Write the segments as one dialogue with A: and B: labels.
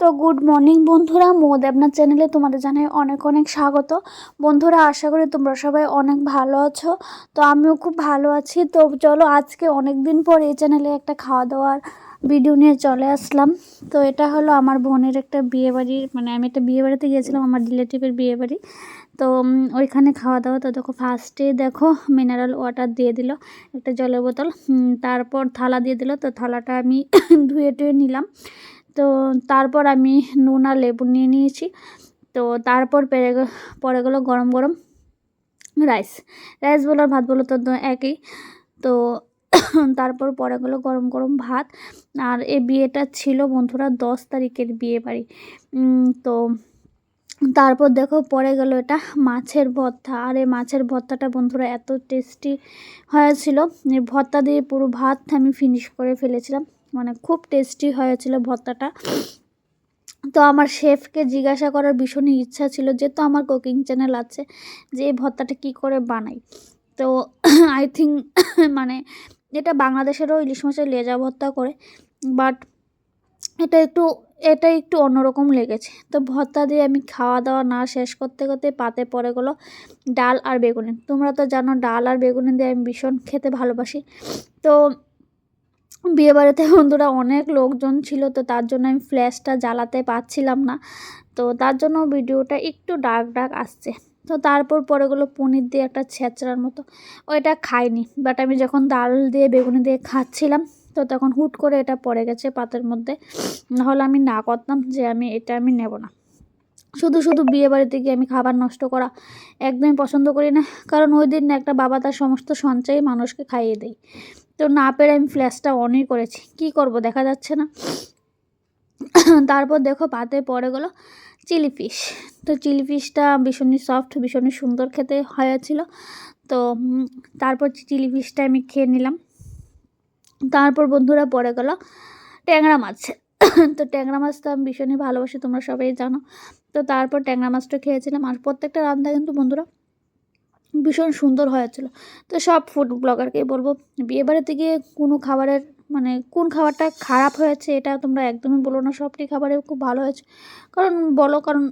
A: তো good morning বন্ধুরা মো দেবনাথ চ্যানেলে তোমাদের জানাই অনেক অনেক স্বাগত। বন্ধুরা, আশা করি তোমরা সবাই অনেক ভালো আছো। তো আমিও খুব ভালো আছি। তো চলো আজকে অনেক দিন পর এই চ্যানেলে একটা খাওয়া দাওয়ার ভিডিও নিয়ে চলে আসলাম। তো এটা হলো আমার বোনের একটা বিয়ে বাড়ি মানে আমি একটা বিয়ে বাড়িতে গিয়েছিলাম, আমার রিলেটিভের বিয়ে বাড়ি তো ওইখানে খাওয়া দাওয়া তো দেখো ফার্স্টে দেখো মিনারেল ওয়াটার দিয়ে দিল, একটা জলের বোতল। তারপর থালা দিয়ে দিল, তো থালাটা আমি ধুয়ে টুয়ে নিলাম। তো তারপর আমি নুন আর লেবু নিয়ে নিয়েছি। তো তারপর পেরে পড়ে গেলো গরম গরম রাইস। রাইস বলো ভাত বলো তো একই। তো তারপর পরে গেলো গরম গরম ভাত। আর এই বিয়েটা ছিল বন্ধুরা দশ তারিখের বিয়ে বাড়ি। তো তারপর দেখো পরে গেল এটা মাছের ভর্তা। আর এই মাছের ভর্তাটা বন্ধুরা এত টেস্টি হয়েছিল। ভর্তা দিয়ে পুরো ভাত আমি ফিনিশ করে ফেলেছিলাম। মানে খুব টেস্টি হয়েছিল ভর্তাটা। তো আমার শেফকে জিজ্ঞাসা করার ভীষণই ইচ্ছা ছিল যেহেতু আমার কুকিং চ্যানেল আছে, যে এই ভর্তাটা কী করে বানাই? তো আই থিঙ্ক মানে এটা বাংলাদেশেরও ইলিশ মাছের লেজা ভর্তা করে বাট এটা একটু এটা একটু অন্যরকম লেগেছে। তো ভর্তা দিয়ে আমি খাওয়া দাওয়া না শেষ করতে করতে পাতে পড়ে গেলো ডাল আর বেগুনি। তোমরা তো জানো, ডাল আর বেগুনি দিয়ে আমি ভীষণ খেতে ভালোবাসি। তো বিয়েবাড়িতে বন্ধুরা অনেক লোকজন ছিল, তো তার জন্য আমি ফ্ল্যাশটা জ্বালাতে পারছিলাম না। তো তার জন্য ভিডিওটা একটু ডার্ক ডার্ক আসছে। তো তারপর পরে গেলো পনির দিয়ে একটা ছেঁচড়ার মতো। ওইটা খাইনি বাট আমি যখন ডাল দিয়ে, বেগুনি দিয়ে খাচ্ছিলাম, তো তখন হুট করে এটা পড়ে গেছে পাতের মধ্যে। নাহলে আমি না করতাম যে আমি, এটা আমি নেব না। শুধু শুধু বিয়ে বাড়িতে গিয়ে আমি খাবার নষ্ট করা একদমই পছন্দ করি না। কারণ ওই দিন একটা বাবা তার সমস্ত সঞ্চয় মানুষকে খাইয়ে দেয়। তো না পেরে আমি ফ্ল্যাশটা অনই করেছি। কি করব, দেখা যাচ্ছে না। তারপর দেখো পাতে পড়ে গেলো চিলি ফিশ তো চিলি ফিশটা ভীষণই সফট ভীষণই সুন্দর খেতে হয়েছিল। তো তারপর চিলি ফিশটা আমি খেয়ে নিলাম। তারপর বন্ধুরা পড়ে গেল ট্যাংরা মাছ। তো ট্যাংরা মাছ তো আমি ভীষণই ভালোবাসি, তোমরা সবাই জানো। তো তারপর ট্যাংরা মাছটা খেয়েছিলাম। আর প্রত্যেকটা রান্না কিন্তু বন্ধুরা ভীষণ সুন্দর হয়েছিল। তো সব ফুড ব্লগারকেই বলব বিয়ে বাড়িতে গিয়ে কোনো খাবারের মানে কোন খাবারটা খারাপ হয়েছে এটা তোমরা একদমই বলো না, সবটি খাবারে খুব ভালো হয়েছে। কারণ বলো, কারণ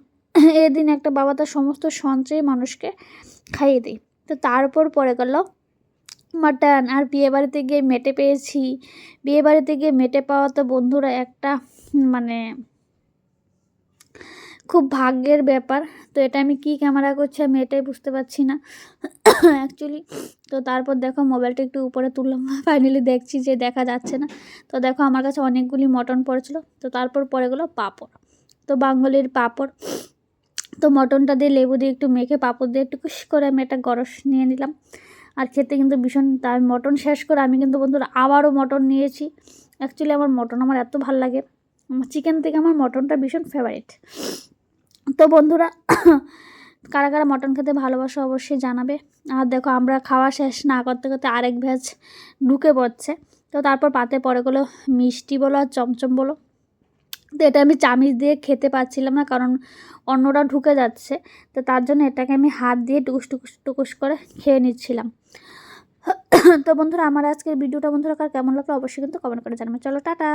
A: এদিন একটা বাবা তার সমস্ত সঞ্চয় মানুষকে খাইয়ে দেয়। তো তারপর পরে গেল মাটন আর বিয়ে বাড়িতে গিয়ে মেটে পেয়েছি। বিয়ে বাড়িতে গিয়ে মেটে পাওয়া তো বন্ধুরা একটা মানে খুব ভাগ্যের ব্যাপার। তো এটা আমি কি ক্যামেরা করছি আমি এটাই বুঝতে পারছি না। অ্যাকচুয়ালি তো তারপর দেখো মোবাইলটা একটু উপরে তুললাম। ফাইনালি দেখছি যে দেখা যাচ্ছে না। তো দেখো আমার কাছে অনেকগুলি মটন পড়েছিল। তো তারপর পড়ে গেলো পাঁপড়। তো বাঙালির পাঁপড়। তো মটনটা দিয়ে লেবু দিয়ে একটু মেখে পাঁপড় দিয়ে একটু কুশ করে আমি একটা গরস নিয়ে নিলাম। আর খেতে কিন্তু ভীষণ তার মটন শেষ করে আমি কিন্তু বন্ধুরা আবারও মটন নিয়েছি। অ্যাকচুয়ালি আমার মটন আমার এত ভালো লাগে। আমার চিকেন থেকে আমার মটনটা ভীষণ ফেভারিট তো বন্ধুরা, কারা কারা মটন খেতে ভালোবাসো অবশ্যই জানাবে। আর দেখো, আমরা খাওয়া শেষ না করতে করতে আরেক ভেজ ঢুকে পড়ছে। তো তারপর পাতে পরে গেলো মিষ্টি বলো আর চমচম বলো। তো এটা আমি চামিচ দিয়ে খেতে পাচ্ছিলাম না, কারণ অন্যরা ঢুকে যাচ্ছে। তো তার জন্য এটাকে আমি হাত দিয়ে টুকুস টুকুস টুকুস করে খেয়ে নিচ্ছিলাম। তো বন্ধুরা, আমার আজকের ভিডিওটা বন্ধুরা কার কেমন লাগল অবশ্যই কিন্তু কমেন্ট করে জানাবে। চলো, টাটা।